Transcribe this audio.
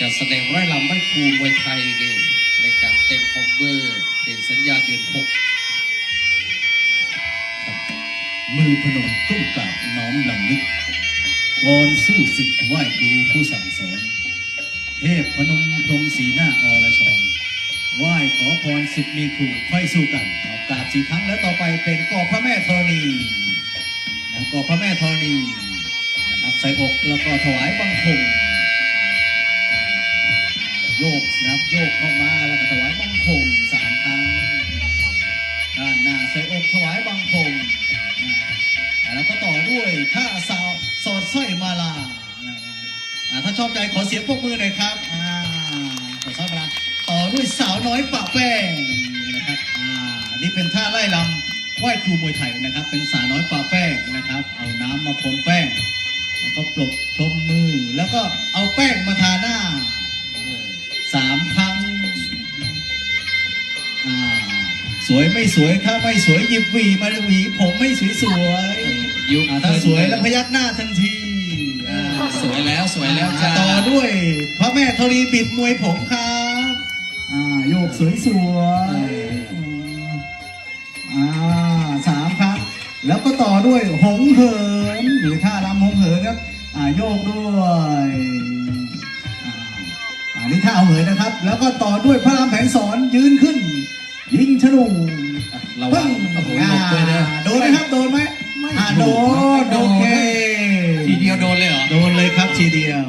จะแสดงไร่ลำไม่ครูมวยไทยนี่ในการเต็มคอมเบอร์เป็นสัญญาเดือนหกมือพนมก้มกราบน้อมลำลึกก่อนสู้ศึกไหว้ครูผู้สั่งสอน เทพพนมพรมสีหน้าอรชรไหว้ขอพรศึกมีครูค่อยสู้กันเอกราบสี่ครั้งแล้วต่อไปเป็นกอบพระแม่ธรณีนะกอบพระแม่ธรณีนะครับใส่อกแล้วก็ถวายบังคม โยกนะครับโยกเข้ามาแล้วก็ถวายบังคมสามครั้งด้านหน้าใส่อกถวายบังคมแล้วก็ต่อด้วยท่าสาวสอดสร้อยมาลาถ้าชอบใจขอเสียงปรบมือหน่อยครับอ่าสอดสร้อยมาลาต่อด้วยสาวน้อยปะแป้งนะครับอ่านี่เป็นท่าไล่ลำไหว้ครูมวยไทยนะครับ เป็นสาวน้อยปะแป้งนะครับ เอาน้ำมาพรมแป้งแล้วก็ปลกพรมมือแล้วก็เอาแป้งมาทาหน้า สวยไม่สวยถ้าไม่สวยหยิบหวีมาหวีผมไม่สวยสวยยุคอ่าถ้าสวยแล้วพยักหน้าทันทีอ่าสวยแล้วสวยแล้วจ้าต่อด้วยพระแม่ธรณีบิดมวยผมครับอ่าโยกสวยสวยอ่าสามครับ แล้วก็ต่อด้วยหงเหินหรือท่ารำหงเหินครับอ่าโยกด้วยอ่าอันนี้ท่าเอาเหินนะครับ แล้วก็ต่อด้วยพระรามแผงสอนยืนขึ้น ยิงธนูระวังโอ้โหหลบด้วยนะโดนไหมครับโดนไหมอ่าโดนโอเค ทีเดียวโดนเลยเหรอ โดนเลยครับทีเดียว